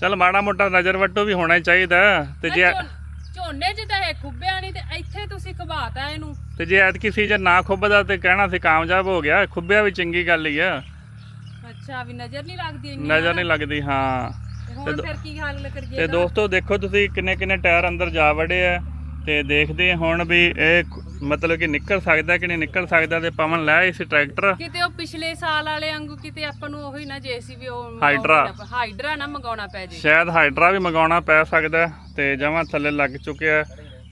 ਚੱਲ ਮਾੜਾ ਮੋਟਾ ਨਜ਼ਰ ਵੱਟੋ ਵੀ ਹੋਣਾ ਹੀ ਚਾਹੀਦਾ ਤੇ ਜੇ ਝੋਨ- 'ਚ ਤਾਂ ਇਹ ਖੁੱਬਿਆ ਨਹੀਂ ਤੇ ਇੱਥੇ ਤੁਸੀਂ ਖਵਾਤਾ ਇਹਨੂੰ। ਤੇ ਜੇ ਐਤਕੀ ਸੀਜ਼ਨ ਨਾ ਖੁੱਬਦਾ ਤੇ ਕਹਿਣਾ ਸੀ ਕਾਮਯਾਬ ਹੋ ਗਿਆ ਖੁੱਬਿਆ ਵੀ ਚੰਗੀ ਗੱਲ ਹੀ ਆ। ਅੱਛਾ ਵੀ ਨਜ਼ਰ ਨਹੀਂ ਲੱਗਦੀ ਇੰਨੀ ਨਜ਼ਰ ਨਹੀਂ ਲੱਗਦੀ ਹਾਂ। ਤੇ ਹੁਣ ਫਿਰ ਕੀ ਹੱਲ ਕਰੀਏ ਤੇ ਇਹਦਾ? ਦੋਸਤੋ ਦੇਖੋ ਤੁਸੀਂ ਕਿੰਨੇ ਕਿੰਨੇ ਟਾਇਰ ਅੰਦਰ ਜਾ ਵੜੇ ਆ। ਤੇ ਦੇਖਦੇ ਹੁਣ ਵੀ ਇਹ ਮਤਲਬ ਕਿ ਨਿਕਲ ਸਕਦਾ ਕਿ ਨਹੀਂ ਨਿਕਲ ਸਕਦਾ ਤੇ ਪਵਨ ਲੈ ਇਸ ਟਰੈਕਟਰ। ਕਿਤੇ ਉਹ ਪਿਛਲੇ ਸਾਲ ਵਾਲੇ ਵਾਂਗੂ ਕਿਤੇ ਆਪਾਂ ਨੂੰ ਉਹੀ ਨਾ ਜੇਸੀਬੀ ਉਹ ਹਾਈਡਰਾ। ਹਾਈਡਰਾ ਨਾ ਮੰਗਾਉਣਾ ਪੈ ਜੇ। ਸ਼ਾਇਦ ਹਾਈਡਰਾ ਵੀ ਮੰਗਾਉਣਾ ਪੈ ਸਕਦਾ ਤੇ ਜਮਾਂ ਥੱਲੇ ਲੱਗ ਚੁੱਕਿਆ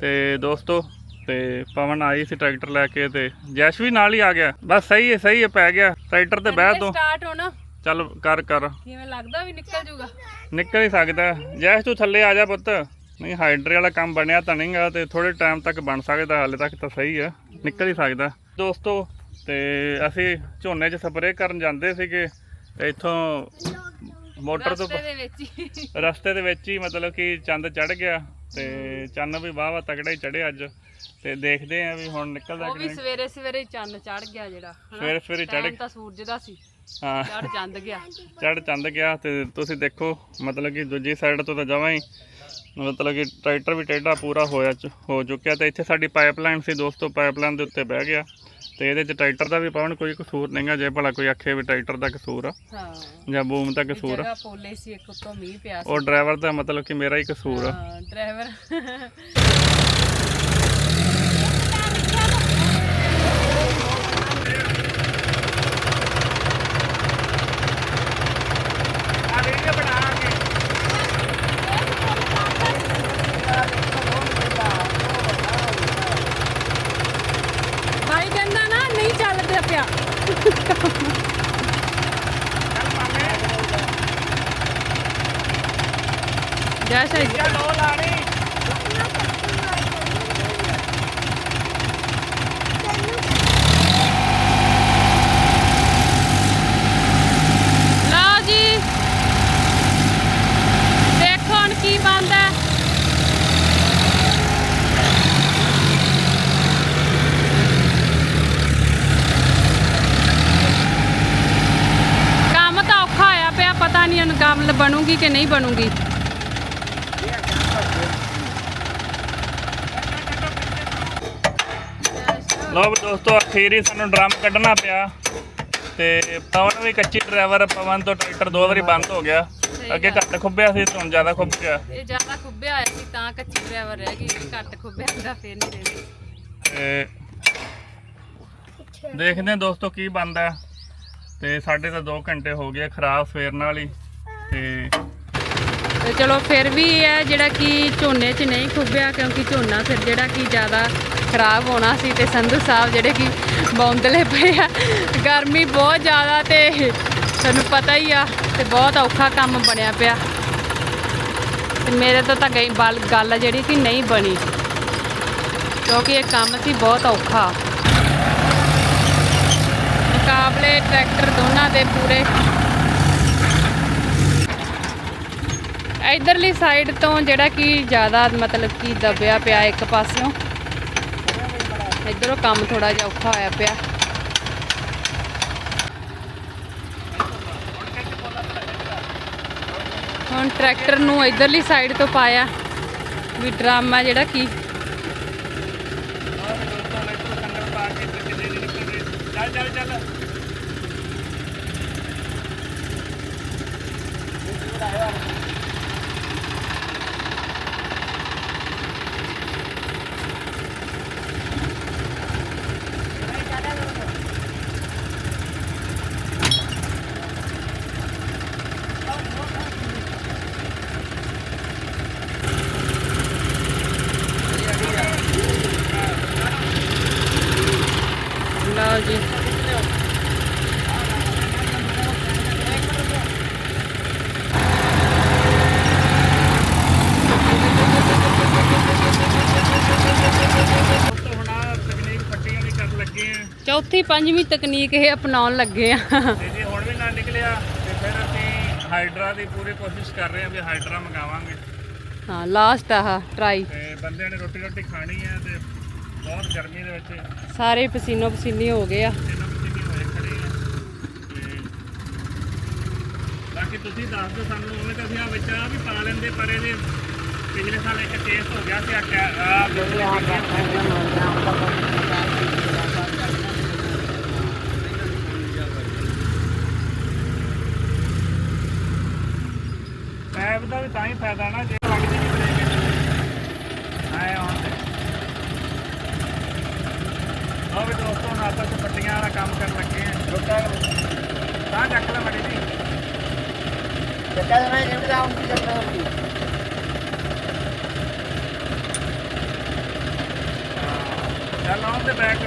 ਤੇ ਦੋਸਤੋ ਤੇ ਪਵਨ ਆਈ ਸੀ ਟਰੈਕਟਰ ਲੈ ਕੇ ਤੇ ਜੈਸ਼ ਵੀ ਨਾਲ ਹੀ ਆ ਗਿਆ। ਬਸ ਸਹੀ ਹੈ ਸਹੀ ਹੈ ਪੈ ਗਿਆ। ਟਰੈਕਟਰ ਤੇ ਬਹਿ ਤੂੰ। ਸਟਾਰਟ ਹੋਣਾ। ਚੱਲ ਕਰ ਕਰ। ਕਿਵੇਂ ਲੱਗਦਾ ਵੀ ਨਿਕਲ ਜੂਗਾ? ਨਿਕਲ ਹੀ ਸਕਦਾ ਜੈਸ਼ ਤੂੰ ਥੱਲੇ ਆ ਜਾ ਪੁੱਤ। ਨਹੀਂ ਹਾਈਡਰੇ ਵਾਲਾ ਕੰਮ ਬਣਿਆ ਤਾਂ ਨਹੀਂਗਾ ਤੇ ਥੋੜੇ ਟਾਈਮ ਤੱਕ ਬਣ ਸਕਦਾ ਹਾਲੇ ਤੱਕ ਤਾਂ ਸਹੀ ਆ ਨਿਕਲ ਹੀ ਸਕਦਾ। ਦੋਸਤੋ ਤੇ ਅਸੀਂ ਝੋਨੇ 'ਚ ਸਪਰੇਅ ਕਰਨ ਜਾਂਦੇ ਸੀਗੇ ਤੇ ਇੱਥੋਂ ਮੋਟਰ ਤੋਂ ਰਸਤੇ ਦੇ ਵਿੱਚ ਹੀ। ਮਤਲਬ ਕਿ ਚੰਦ ਚੜ ਗਿਆ ਤੇ ਚੰਨ ਵੀ ਵਾਹਵਾ ਤਗੜਾ ਹੀ ਚੜਿਆ ਅੱਜ। ਤੇ ਦੇਖਦੇ ਆ ਵੀ ਹੁਣ ਨਿਕਲਦਾ ਉਹ ਕਿ ਵੀ ਨਹੀਂ। ਸਵੇਰੇ ਸਵੇਰੇ ਚੰਨ ਚੜ ਗਿਆ ਜਿਹੜਾ? ਸਵੇਰੇ ਸਵੇਰੇ Time ਤਾਂ ਸੂਰਜ ਦਾ ਸੀ। ਹਾਂ। ਚੜ ਚੰਦ ਗਿਆ। ਚੜ ਚੰਦ ਗਿਆ ਤੇ ਤੁਸੀਂ ਦੇਖੋ ਮਤਲਬ ਕਿ ਦੂਜੀ ਸਾਈਡ ਤੋਂ ਤਾਂ ਜਮਾਂ ਹੀ। ਮਤਲਬ ਕਿ ਟਰੈਕਟਰ ਵੀ ਟੇਢਾ ਪੂਰਾ ਹੋਇਆ ਹੋ ਚੁੱਕਿਆ ਤੇ ਇੱਥੇ ਸਾਡੀ ਪਾਈਪਲਾਈਨ ਸੀ ਦੋਸਤੋ ਪਾਈਪਲਾਈਨ ਦੇ ਉੱਤੇ ਬਹਿ ਗਿਆ। ਤੇ ਇਹਦੇ ਚ ਟਰੈਕਟਰ ਦਾ ਵੀ ਪਾਉਣ ਕੋਈ ਕਸੂਰ ਨਹੀਂਗਾ ਜੇ ਭਲਾ ਕੋਈ ਆਖੇ ਵੀ ਟਰੈਕਟਰ ਦਾ ਕਸੂਰ ਆ ਹਾਂ। ਜਾਂ ਬੂਮ ਦਾ ਕਸੂਰ ਆ। ਪੋਲੇ ਸੀ ਇੱਕ ਉੱਤੋਂ ਮੀਂਹ ਪਿਆ ਸੀ। ਉਹ ਡਰਾਈਵਰ ਦਾ ਮਤਲਬ ਕਿ ਮੇਰਾ ਹੀ ਕਸੂਰ ਆ। ਹਾਂ ਡਰਾਈਵਰ ਭਾਈ ਕਹਿੰਦਾ ਨਾ ਨਹੀਂ ਚੱਲਦਾ ਪਿਆ ਜੈ ਸ਼ਾਹ ਲਓ ਜੀ ਦੇਖੋ ਹੁਣ ਕੀ ਬਣਦਾ ਹੈ। ਕੰਮ ਤਾਂ ਔਖਾ ਹੋਇਆ ਪਿਆ ਗੱਲ ਬਣੂਗੀ ਕਿ ਨਹੀਂ ਬਣੂਗੀ? ਲਓ ਦੋਸਤੋ ਅਖੀਰੀ ਸਾਨੂੰ ਡਰਮ ਕੱਢਣਾ ਪਿਆ ਤੇ ਪਵਨ ਵੀ ਕੱਚੀ ਡਰਾਈਵਰ ਪਵਨ ਤੋਂ ਟਰੈਕਟਰ ਦੋ ਵਾਰੀ ਬੰਦ ਹੋ ਗਿਆ। ਅੱਗੇ ਘੱਟ ਖੁੱਬਿਆ ਸੀ ਤੇ ਹੁਣ ਜ਼ਿਆਦਾ ਖੁੱਬ ਗਿਆ ਇਹ ਜ਼ਿਆਦਾ ਖੁੱਬਿਆ ਹੋਇਆ ਸੀ ਤਾਂ ਕੱਚੀ ਡਰਾਈਵਰ ਰਹਿ ਗਈ ਜੇ ਘੱਟ ਖੁੱਬਿਆ ਹੁੰਦਾ ਫੇਰ ਨਹੀਂ ਰਹਿੰਦੀ ਤੇ ਦੇਖਦੇ ਹਾਂ ਦੋਸਤੋ ਕੀ ਬਣਦਾ। ਤੇ ਸਾਡੇ ਤਾਂ 2 ਘੰਟੇ ਹੋ ਗਏ ਖਰਾਬ ਸਵੇਰ ਨਾਲ ਹੀ। ਤੇ ਤੇ ਚਲੋ ਫਿਰ ਵੀ ਇਹ ਹੈ ਜਿਹੜਾ ਕਿ ਝੋਨੇ 'ਚ ਨਹੀਂ ਖੁੱਬਿਆ ਕਿਉਂਕਿ ਝੋਨਾ ਫਿਰ ਜਿਹੜਾ ਕਿ ਜ਼ਿਆਦਾ ਖਰਾਬ ਹੋਣਾ ਸੀ ਤੇ ਸੰਧੂ ਸਾਹਿਬ ਜਿਹੜੇ ਕਿ ਬੌਂਦਲੇ ਪਏ ਆ, ਗਰਮੀ ਬਹੁਤ ਜ਼ਿਆਦਾ ਤੇ ਤੁਹਾਨੂੰ ਪਤਾ ਹੀ ਆ ਤੇ ਬਹੁਤ ਔਖਾ ਕੰਮ ਬਣਿਆ ਪਿਆ। ਤੇ ਮੇਰੇ ਤੋਂ ਤਾਂ ਗਈ ਬਲ- ਗੱਲ ਜਿਹੜੀ ਕਿ ਨਹੀਂ ਬਣੀ, ਕਿਉਂਕਿ ਇਹ ਕੰਮ ਸੀ ਬਹੁਤ ਔਖਾ। ਮੁਕਾਬਲੇ ਟਰੈਕਟਰ ਦੋਨਾਂ ਦੇ ਪੂਰੇ ਇਧਰਲੀ ਸਾਈਡ ਤੋਂ ਜਿਹੜਾ ਕਿ ਜ਼ਿਆਦਾ ਮਤਲਬ ਕਿ ਦਬਿਆ ਪਿਆ ਇੱਕ ਪਾਸਿਓਂ। ਇਧਰੋਂ ਕੰਮ ਥੋੜਾ ਜਿਹਾ ਔਖਾ ਹੋਇਆ ਪਿਆ। ਹੁਣ ਟਰੈਕਟਰ ਨੂੰ ਇਧਰਲੀ ਸਾਈਡ ਤੋਂ ਪਾਇਆ। ਵੀ ਡਰਾਮਾ ਜਿਹੜਾ ਕੀ ਚੱਲ ਚੱਲ ਚੱਲ ਲਓ ਜੀ ਦੋਸਤੋ ਹੁਣ ਆਹ ਤਕਨੀਕ ਪੱਟੀਆਂ ਵੀ ਕਰਨ ਲੱਗੇ ਆ ਚੌਥੀ ਪੰਜਵੀਂ ਤਕਨੀਕ ਇਹ ਅਪਣਾਉਣ ਲੱਗੇ ਆ। ਤੇ ਜੇ ਹੁਣ ਵੀ ਨਾ ਨਿਕਲਿਆ ਤੇ ਫਿਰ ਅਸੀਂ ਹਾਈਡਰਾ ਦੀ ਪੂਰੀ ਕੋਸ਼ਿਸ਼ ਕਰ ਰਹੇ ਹਾਂ ਵੀ ਹਾਈਡਰਾ ਮੰਗਾਵਾਂਗੇ। ਹਾਂ ਲਾਸਟ ਆਹ ਟਰਾਈ ਤੇ ਬੰਦਿਆਂ ਨੇ ਰੋਟੀ ਰੋਟੀ ਖਾਣੀ ਹੈ ਤੇ ਬਹੁਤ ਗਰਮੀ ਦੇ ਵਿੱਚ ਸਾਰੇ ਪਸੀਨੋ ਪਸੀਨੀ ਹੋ ਗਏ ਆ। ਇਹਨਾਂ ਵਿੱਚ ਨਹੀਂ ਹੋਏ ਖੜੇ ਆ। ਤੇ ਬਾਕੀ ਤੁਸੀਂ ਦੱਸ ਦਿਓ ਸਾਨੂੰ ਉਵੇਂ ਤਾਂ ਅਸੀਂ ਆ ਵਿੱਚ ਆ ਵੀ ਪਾ ਲੈਂਦੇ ਪਰ ਇਹਦੇ ਪਿਛਲੇ ਸਾਲ ਇੱਕ ਕੇਸ ਹੋ ਗਿਆ ਸੀ ਆ ਕੈ ਆ ਬਿਜਲੀ ਪੈਪ ਦਾ ਵੀ ਤਾਂ ਹੀ ਫਾਇਦਾ ਨਾ ਜੇ ਲੱਗ ਜੇ ਬ੍ਰੇਕ ਆਏ ਆਉਣ ਤੇ ਉਹ ਵੀ ਦੋਸਤੋ ਆਪਾਂ ਤੇ ਪੱਟੀਆਂ ਵਾਲਾ ਕੰਮ ਕਰਨ ਲੱਗੇ ਆ। ਰੁਕਾ ਤਾਂ ਚੱਕ ਲੈ ਮੜੀ ਜੀ। ਚੱਕਾ ਜਣਾ ਜਿਵੇਂ ਦਾ ਆਉਂਦੀ ਚੱਕਾ ਹੁੰਦੀ ਚੱਲ ਆਉਣ ਤੇ ਬੈਕ